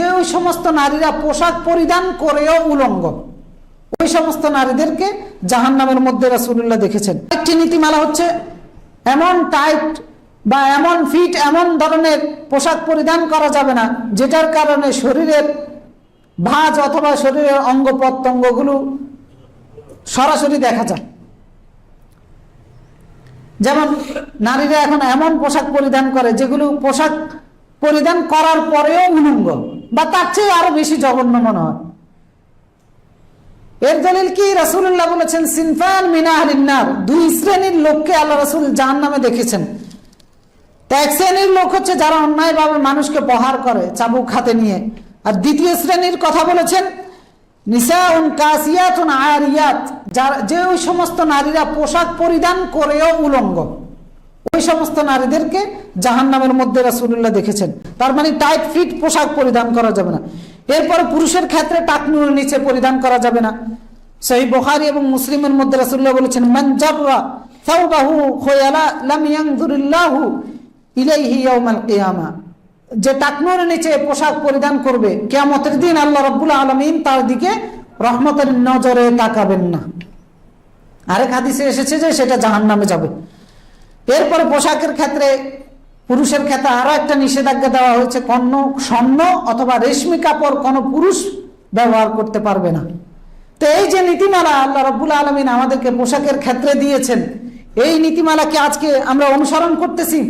যে ওই সমস্ত নারীরা পোশাক পরিধান করেও উলঙ্গ, ওই সমস্ত নারীদেরকে জাহান নামের মধ্যে রাসুল্লাহ দেখেছেন। একটি নীতিমালা হচ্ছে, এমন টাইট বা এমন ফিট এমন ধরনের পোশাক পরিধান করা যাবে না, যেটার কারণে শরীরের ভাজ অথবা শরীরের অঙ্গ প্রত্যঙ্গগুলো সরাসরি দেখা যায়। যেমন নারীরা এখন এমন পোশাক পরিধান করে, যেগুলো পোশাক পরিধান করার পরেও উলঙ্গ। বা তার চেয়ে আরও বেশি জঘন্য মনে হয়। এর দলিল কি? রাসুল্লাহ বলেছেন, সিনফান মিনাহরিনার দুই শ্রেণির লোককে আল্লাহ রাসুল জাহান নামে দেখেছেন এক শ্রেণির লোক হচ্ছে যারা অন্যায়ভাবে মানুষকে প্রহার করে চাবুক হাতে নিয়ে। আর দ্বিতীয় শ্রেণির কথা বলেছেন, নিসাউন যার যে ওই সমস্ত নারীরা পোশাক পরিধান করেও উলঙ্গ। ওই সমস্ত নারীদেরকে জাহান নামের মধ্যে রাসুল্লাহ দেখেছেন। তার মানে টাইট ফিট পোশাক পরিধান করা যাবে না। এরপরে পুরুষের ক্ষেত্রে টাকনুর নিচে পরিধান করা যাবে না। সেই বখারি এবং মুসলিমের মধ্যে রাসুল্লাহ বলেছেন মঞ্জাররা সাউবাহু খোয়ালা লাম ইয়ানজুরিল্লাহু ইলাইহি ইয়াউমাল কিয়ামা। যে টাকনুর নিচে পোশাক পরিধান করবে, কিয়ামতের দিন আল্লাহ রাব্বুল আলামিন তার দিকে রহমতের নজরে তাকাবেন না। আরেক হাদিসে এসেছে যে সেটা জাহান্নামে যাবে। এরপরে পোশাকের ক্ষেত্রে পুরুষের ক্ষেত্রে আরও একটা নিষেধাজ্ঞা দেওয়া হয়েছে, কর্ণ, স্বর্ণ অথবা রেশমি কাপড় কোনো পুরুষ ব্যবহার করতে পারবে না। তো এই যে নীতিমালা আল্লাহ রব্বুল আলমিন আমাদেরকে পোশাকের ক্ষেত্রে দিয়েছেন, এই নীতিমালাকে আজকে আমরা অনুসরণ করতেছি।